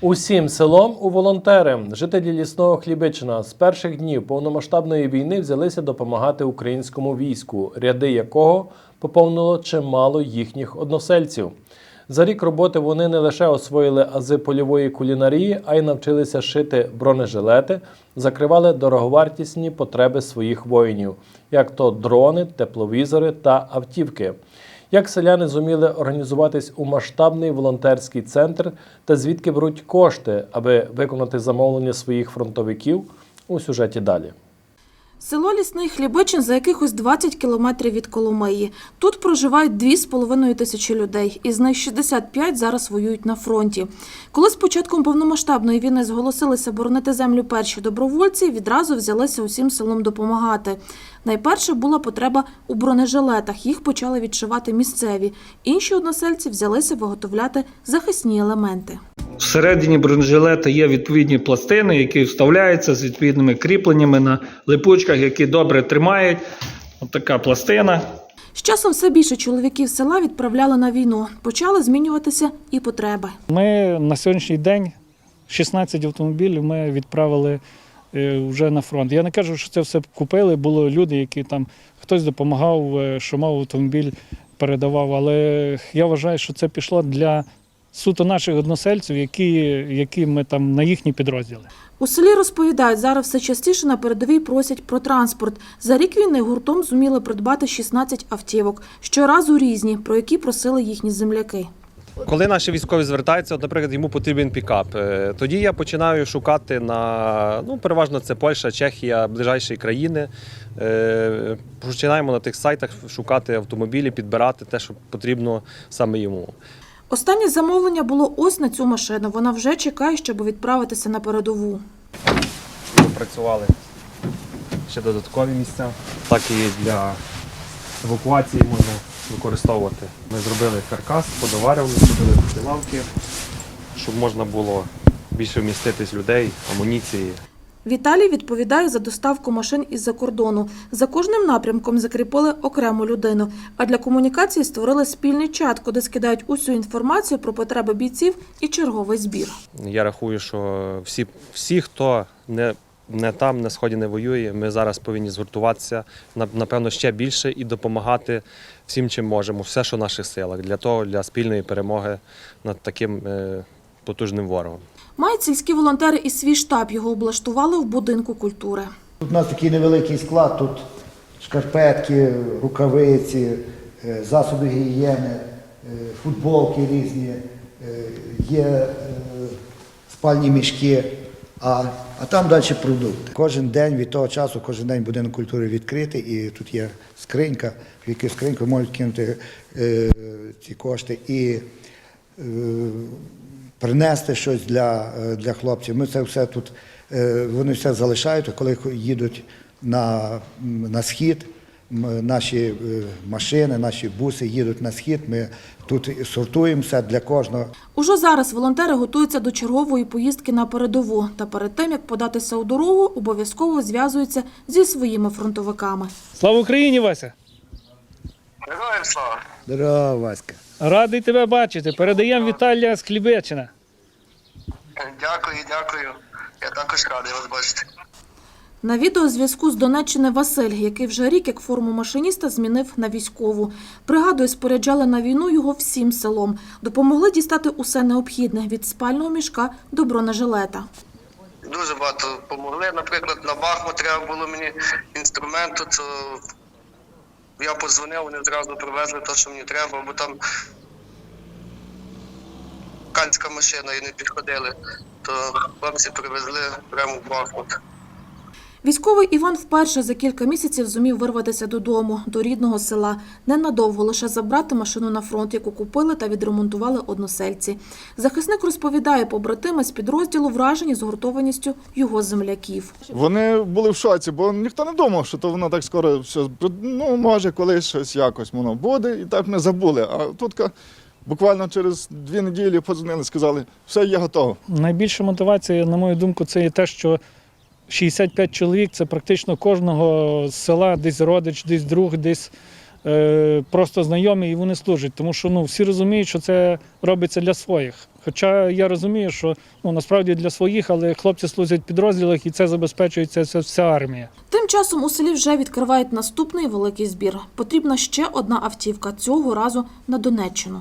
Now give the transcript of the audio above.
Усім селом у волонтери, жителі лісного Хлібичина з перших днів повномасштабної війни взялися допомагати українському війську, ряди якого поповнило чимало їхніх односельців. За рік роботи вони не лише освоїли ази польової кулінарії, а й навчилися шити бронежилети, закривали дороговартісні потреби своїх воїнів, як то дрони, тепловізори та автівки. Як селяни зуміли організуватись у масштабний волонтерський центр та звідки беруть кошти, аби виконати замовлення своїх фронтовиків у сюжеті далі. Село Лісний Хлібичин за якихось 20 кілометрів від Коломиї. Тут проживають 2,5 тисячі людей, із них 65 зараз воюють на фронті. Коли з початком повномасштабної війни зголосилися боронити землю перші добровольці, відразу взялися усім селом допомагати. Найперше була потреба у бронежилетах. Їх почали відшивати місцеві. Інші односельці взялися виготовляти захисні елементи. Всередині бронежилета є відповідні пластини, які вставляються з відповідними кріпленнями на липучках, які добре тримають. От така пластина. З часом все більше чоловіків села відправляли на війну. Почали змінюватися і потреби. Ми на сьогоднішній день 16 автомобілів ми відправили е, вже на фронт. Я не кажу, що це все купили. Було люди, які там хтось допомагав, е, що мав автомобіль, передавав. Але я вважаю, що це пішло для суто наших односельців, які, які ми там на їхні підрозділи. У селі розповідають, зараз все частіше на передовій просять про транспорт. За рік війни гуртом зуміли придбати 16 автівок, щоразу різні, про які просили їхні земляки. Коли наші військові звертаються, от, наприклад, йому потрібен пікап, е, тоді я починаю шукати на ну переважно це Польща, Чехія, ближайші країни. Е, Починаємо на тих сайтах шукати автомобілі, підбирати те, що потрібно саме йому. Останнє замовлення було ось на цю машину. Вона вже чекає, щоб відправитися на передову. Допрацювали ще додаткові місця. Так і для евакуації можна використовувати. Ми зробили каркас, подоварювали, зробили лавки, щоб можна було більше вміститись людей, амуніції. Віталій відповідає за доставку машин із-за кордону. За кожним напрямком закріпили окрему людину. А для комунікації створили спільний чат, куди скидають усю інформацію про потреби бійців і черговий збір. Я рахую, що всі, всі хто не, не там, на сході не воює, ми зараз повинні згуртуватися, на- напевно, ще більше і допомагати всім, чим можемо, все, що в наших силах, для того, для спільної перемоги над таким е, потужним ворогом. Мають сільські волонтери і свій штаб. Його облаштували в будинку культури. Тут у нас такий невеликий склад, тут шкарпетки, рукавиці, е, засоби гігієни, е, футболки різні, е, є спальні мішки, а, а там далі продукти. Кожен день від того часу, кожен день будинок культури відкритий, і тут є скринька, в яку скриньку можуть кинути ці кошти і принести щось для, е, для хлопців. Ми це все тут, е, вони все залишають, коли їдуть на, на схід, наші е, машини, наші буси їдуть на схід, ми тут сортуємо все для кожного. Уже зараз волонтери готуються до чергової поїздки на передову. Та перед тим, як податися у дорогу, обов'язково зв'язуються зі своїми фронтовиками. Слава Україні, Вася! Героям слава! Здорово, Васька. Радий тебе бачити. Передаємо Віталія з Хлібечина. Дякую, дякую. Я також радий вас бачити. На відеозв'язку з Донеччини Василь, який вже рік як форму машиніста змінив на військову. Пригадує, споряджали на війну його всім селом. Допомогли дістати усе необхідне від спального мішка до бронежилета. Дуже багато допомогли. Наприклад, на Бахмут треба було мені інструменту, то я подзвонив, вони одразу привезли те, що мені треба, бо там канська машина і не підходили. То хлопці привезли прямо в Бахмут. Військовий Іван вперше за кілька місяців зумів вирватися додому, до рідного села. Ненадовго лише забрати машину на фронт, яку купили та відремонтували односельці. Захисник розповідає, побратими з підрозділу вражені згуртованістю його земляків. Вони були в шоці, бо ніхто не думав, що то воно так скоро все ну, може колись щось якось воно буде, і так ми забули. А тут ка- буквально через дві неділі подзвонили, сказали, все є готово. Найбільша мотивація, на мою думку, це є те, що 65 чоловік це практично кожного з села, десь родич, десь друг, десь е, просто знайомі і вони служать. Тому що ну, всі розуміють, що це робиться для своїх. Хоча я розумію, що ну, насправді для своїх, але хлопці служать в підрозділах і це забезпечується ця вся армія. Тим часом у селі вже відкривають наступний великий збір. Потрібна ще одна автівка цього разу на Донеччину.